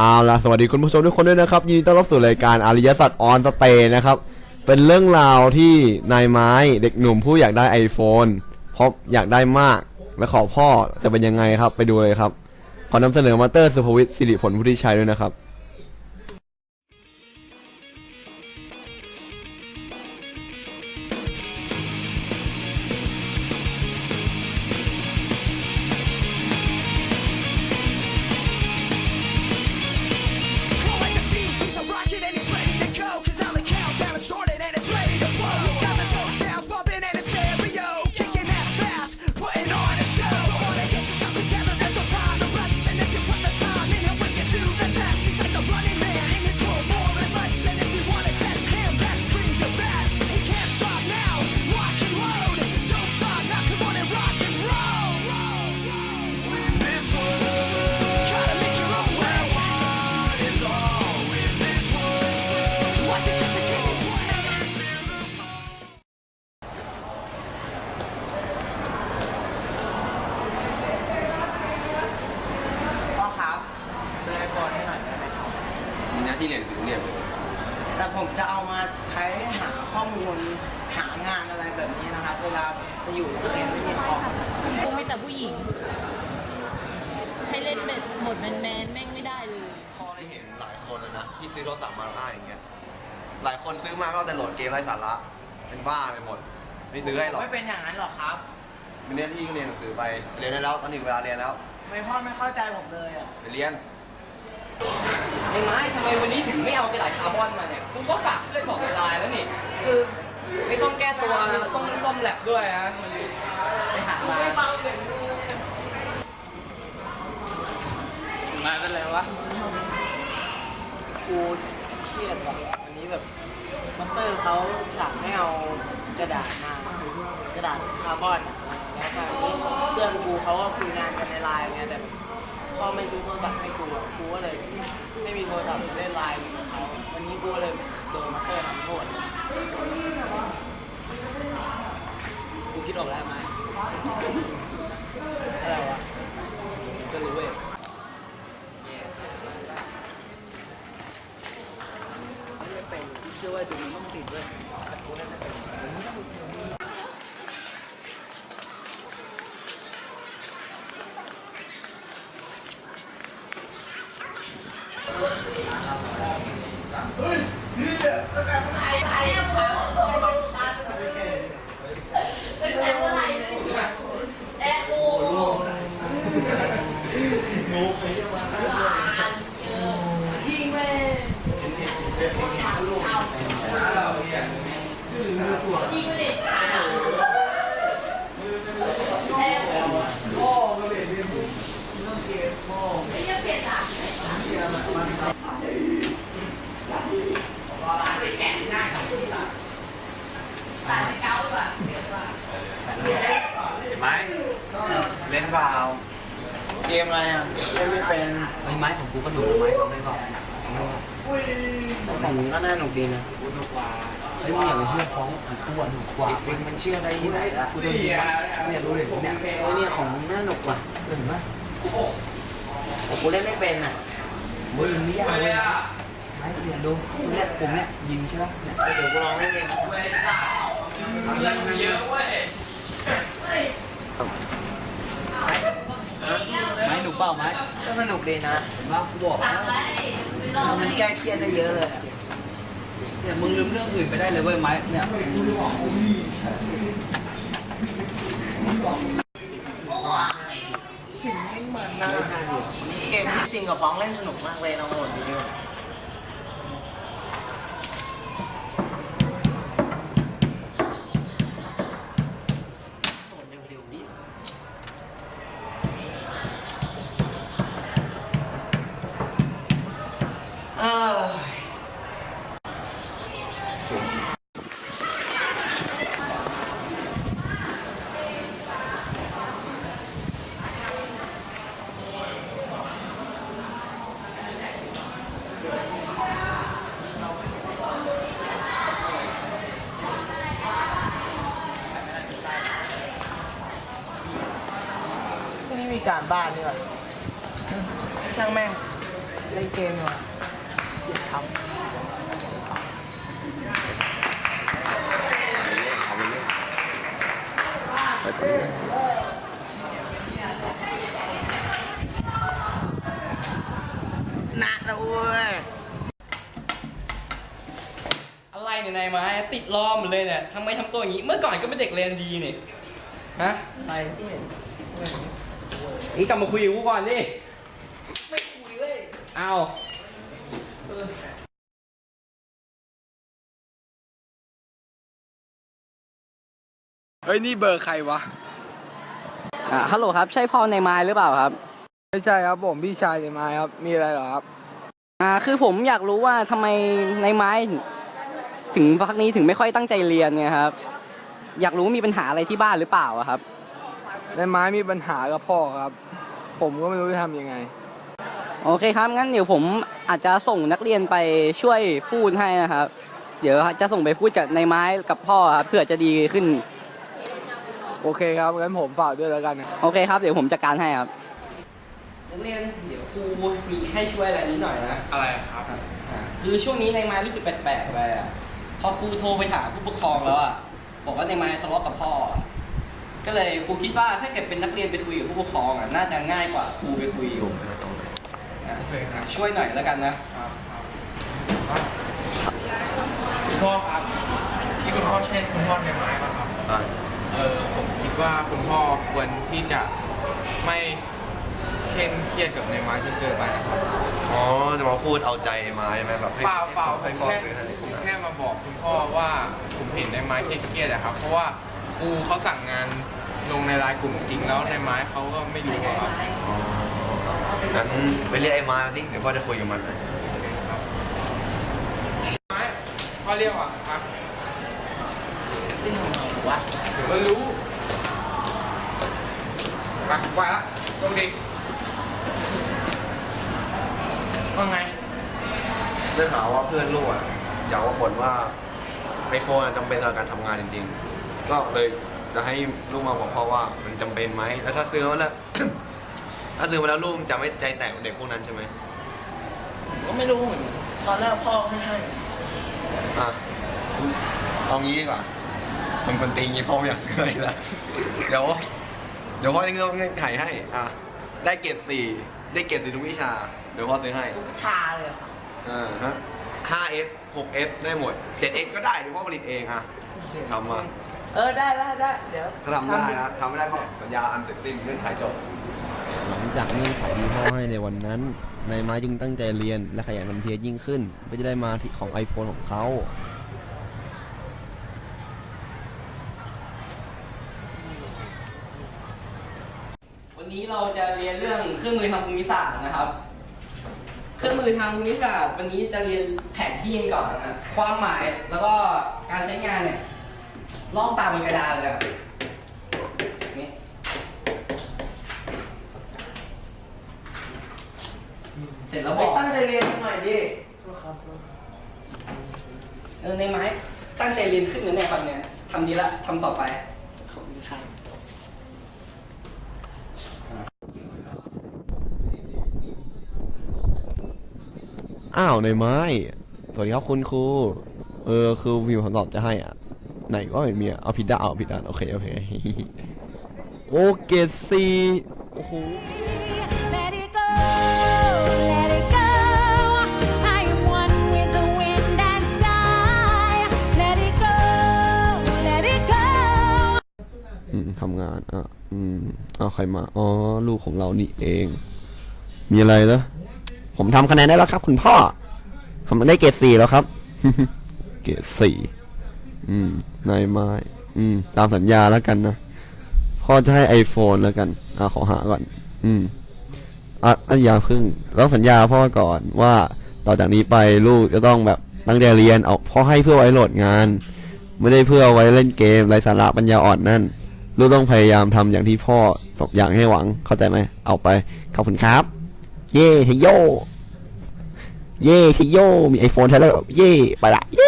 เอาล่ะสวัสดีคุณผู้ชมทุกคนด้วยนะครับยินดีต้อนรับสู่รายการอริยสัจออนสเตย์นะครับ เป็นเรื่องราวที่นายไม้เด็กหนุ่มผู้อยากได้ iPhone เพราะอยากได้มากและขอพ่อจะเป็นยังไงครับ ไปดูเลยครับ ขอนำเสนอมาเตอร์สุภวิทย์สิริผลผู้ทธิชัยด้วยนะครับาข้อมูลหางานอะไรแบบนี้นะครับ เวลาไปอยู่โรงเรียนไม่มีคอมกูมีแต่ผู้หญิง ให้เล่นแบบหมดแมนแมนๆแม่งไม่ได้เลย พ่อได้เห็นหลายคนแล้วนะที่ซื้อโทรศัพท์มาได้อย่างเงี้ยหลายคนซื้อมาก็เอาแต่โหลดเกมไร้สาระเป็นบ้าไปหมดไม่ซื้อให้หรอกไม่เป็นอย่างนั้นหรอกครับมีหน้าที่เรียนหนังสือไปเรียนได้แล้วตอนนี้เวลาเรียนแล้วไม่พ่อไม่เข้าใจผมเลยอะ ไปเรียน ไอ้ไม้ทำไมวันนี้ถึงไม่เอาไปหลายคาร์บอนมาเนี่ยคุณก็ฝากเล่นบอกเวลาแล้วนี่ คือไม่ต้องแก้ตัวนะต้องซ่อมแลบด้วยนะไปหามามาเป็นไรวะ กูเครียดว่ะวันนี้แบบมอนเตอร์เขาสั่งให้เอากระดาษมากระดาษคาร์บอนอะแล้วก็เพื่อนกูเขาก็คุยงานกันในไลน์ไงแต่พ่อไม่ซื้อโทรศัพท์ให้กูอะกูก็เลย ไม่มีโทรศัพท์เล่นไลน์กับเขาวันนี้กูเลยโดนมอนเตอร์ทำโทษ กูคิด ออกแล้วไหมอะไรวะก็รู้เว้ย ไม่เป็นเชื่อว่าดูมันต้องติดด้วยแต่กูเล่นไม่เป็น เกมอะไรอะเล่นไม่เป็นไอ้ไม้ของกูก็หนุกนะไม้เขาไม่บอกของมึงก็น่าหนุกดีนะเฮ้ยมึงอย่าไปเชื่อฟ้องของกูอะหนุกกว่าฟิงมันเชื่อได้ที่ไหนล่ะกูโดนยิงเนี่ยรู้เลยเนี่ยไอ้เนี่ยของมึงน่าหนุกว่ะเห็นไหมแต่กูเล่นไม่เป็นอะมึงยิงไม่ยากเลยนะไม้เรียนดูเนี่ยผมเนี่ยยิงใช่ไหมเนี่ยเดี๋ยวกูลองเล่นเองไม้หนุก เปล่าไม้ก็สนุกดีนะเห็นว่ากูบอกแล้วมันแก้เครียดได้เยอะเลยอะเนี่ยมึงลืมเรื่องอื่นไปได้เลยเว้ยไม้เนี่ยเกมที่ซิงกับฟ้องเล่นสนุกมากเลยเราโหดดีด้วยโหดเร็วๆดิเอ้ย พรุ่งนี้มีการ บ้านนี่หว่าช่างแม่งเล่นเกมเหรออยาทเอาไปเล่นไปเลยำหนักนะเว้ยอะไรเนี่ยนายไม้ติดล้อมเลยเนี่ยทำไมทำตัวอย่างนี้ เมื่อก่อนก็เป็นเด็กเรียนดีนี่ฮะอะไรที่เห็น นี่กลับมาคุยกับกูก่อนดิ ไม่คุยเลยเอาเออเฮ้ย นี่เบอร์ใครวะ อ่าฮัลโหลครับ ใช่พ่อในไม้หรือเปล่าครับ ไม่ใช่ครับผมพี่ชายในไม้ครับ มีอะไรเหรอครับ อ่า คือผมอยากรู้ว่าทำไมในไม้ ถึงพักนี้ถึงไม่ค่อยตั้งใจเรียนเนี่ยครับ อยากรู้ว่ามีปัญหาอะไรที่บ้านหรือเปล่าอะครับ ในไม้มีปัญหากับพ่อครับ ผมก็ไม่รู้จะทำยังไง โอเคครับ งั้นเดี๋ยวผมอาจจะส่งนักเรียนไปช่วยพูดให้นะครับ เดี๋ยวจะส่งไปพูดกับในไม้กับพ่อครับเพื่อจะดีขึ้น โอเคครับงั้นผมฝากด้วยแล้วกันนะโอเคครับ เดี๋ยวผมจัดการให้ครับ นักเรียนเดี๋ยวครูมีให้ช่วยอะไรนิดหน่อยนะ อะไรครับอ่าคือช่วงนี้ในไม้รู้สึกแปลกๆไปอะพอครูโทรไปถามผู้ปกครองแล้วอะ บอกว่าในไม้ทะเลาะกับพ่ออะ ก็เลยครูคิดว่าถ้าเกิดเป็นนักเรียนไปคุยกับผู้ปกครองอะน่าจะง่ายกว่าครูไปคุยส่งไปตรงไหนอะอะช่วยหน่อยแล้วกันนะครับครับคุณพ่อครับที่คุณพ่อใช่คุณพ่อในไม้ป่ะครับ ใช่ เออผมคิดว่าคุณพ่อควรที่จะไม่เคร่งเครียดกับในไม้จนเกินไปนะครับ อ๋อ จะมาพูดเอาใจไม้ไหมแบบให้เปล่าเปล่าผให้มพ่อแค่ซื้อให้ผมแค่มาบอกคุณพ่อว่าผมเห็นในไม้เครียดๆอะครับ เพราะว่าครูเขาสั่งงาน ลงในไลน์กลุ่มจริงแล้วในไม้เขาก็ไม่รู้อะครับอ๋องั้นไปเรียกไอ้ไม้มาสิเดี๋ยวพ่อจะคุยกับมันนะไม้พ่อเรียกว่าครับเรื่องของเราวะเดี๋ยวก็รู้ไปไปละโชคดีว่าไง ได้ข่าวว่าเพื่อนลูกอะอยากว่าบ่นว่าไอโฟนจำเป็นต่อการทำงานจริงๆ ก็เลย จะให้ลูกมาบอกพ่อว่ามันจำเป็นไหมแล้วถ้าซื้อมาแล้ว ถ้าซื้อมาแล้วลูกจะไม่ใจแตกกับเด็กพวกนั้นใช่ไหมก็ไม่รู้เหมือนกันตอนแรกพ่อไม่ให้อะเอางี้ดีกว่ามันคนตีงี้พ่อไม่อยากซื้ออะไรละเดี๋ยวเดี๋ยวพ่อจะเงื่อนเงื่อนไขให้ อะ ได้เกรดสี่ได้เกรดสี่ทุกวิชา เดี๋ยวพ่อซื้อให้ชาเลยเหรออ่าฮะ 5S 6S ได้หมด 7S ก็ได้เดี๋ยวพ่อผลิตเองอะทำมา เออได้ได้ได้เดี๋ยวถ้าทำได้นะทำไม่ได้ก็สัญญาอันเสร็จสิ้นเงื่อนไขจบ หลังจากเงื่อนไขที่พ่อให้ในวันนั้นนายไม้จึงตั้งใจเรียนและขยันทำเพียรยิ่งขึ้นเพื่อจะได้มาที่ของ iPhone ของเขาวันนี้เราจะเรียนเรื่องเครื่องมือทางภูมิศาสตร์นะครับ เครื่องมือทางภูมิศาสตร์ วันนี้จะเรียนแผนที่กันก่อนนะความหมายแล้วก็การใช้งานเนี่ย ลอกตามบนกระดานเลยอะนี่เสร็จแล้วบไปอกตั้งใจเรียนหน่อยดิเออในไม้ตั้งใจเรียนขึ้นนะเนี่ยครับเนี่ยทำดีละทำต่อไป ขอบคุณครับอ้าวนายไม้ สวัสดีครับคุณครู เออคือมีคำตอบจะให้อะ ไหนว่าไม่มีอะเอาผิดด้านเอาผิดด้านโอเคโอเคโอเกตซีโอ้โห Let it go, let it go. I am one with the wind and sky. Let it go, let it go. อืมทำงานอะอืมเอาใครมาอ๋อลูกของเรานี่เอง มีอะไรเหรอผมทำคะแนนได้แล้วครับ คุณพ่อทำได้เกรดสี่แล้วครับ เกรดสี่ อืมนายไม้ อืม ตามสัญญาแล้วกันนะพ่อจะให้ iPhone แล้วกันอ่าขอหาก่อน อืมอะอะอย่าพึ่งต้องสัญญาพ่อก่อนว่าต่อจากนี้ไปลูกจะต้องแบบตั้งใจเรียนเอาพ่อให้เพื่อไว้โหลดงาน ไม่ได้เพื่อไว้เล่นเกมไร้สาระปัญญาอ่อนนั่นลูกต้องพยายามทำอย่างที่พ่อสบอย่างให้หวังเข้าใจไหมเอาไปขอบคุณครับ เย่ชโย เย่ชโย มีไอโฟนใช้แล้วเย่ไปละเย่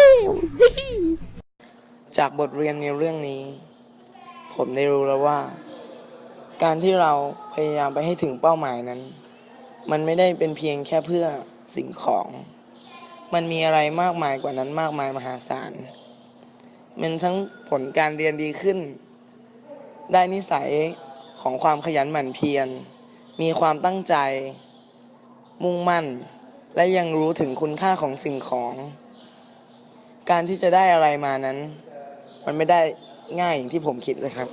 จากบทเรียนในเรื่องนี้ ผมได้รู้แล้วว่า การที่เราพยายามไปให้ถึงเป้าหมายนั้น มันไม่ได้เป็นเพียงแค่เพื่อสิ่งของ มันมีอะไรมากมายกว่านั้นมากมายมหาศาลมันทั้งผลการเรียนดีขึ้น ได้นิสัยของความขยันหมั่นเพียร มีความตั้งใจ มุ่งมั่น และยังรู้ถึงคุณค่าของสิ่งของ การที่จะได้อะไรมานั้น มันไม่ได้ง่ายอย่างที่ผมคิดเลยครับ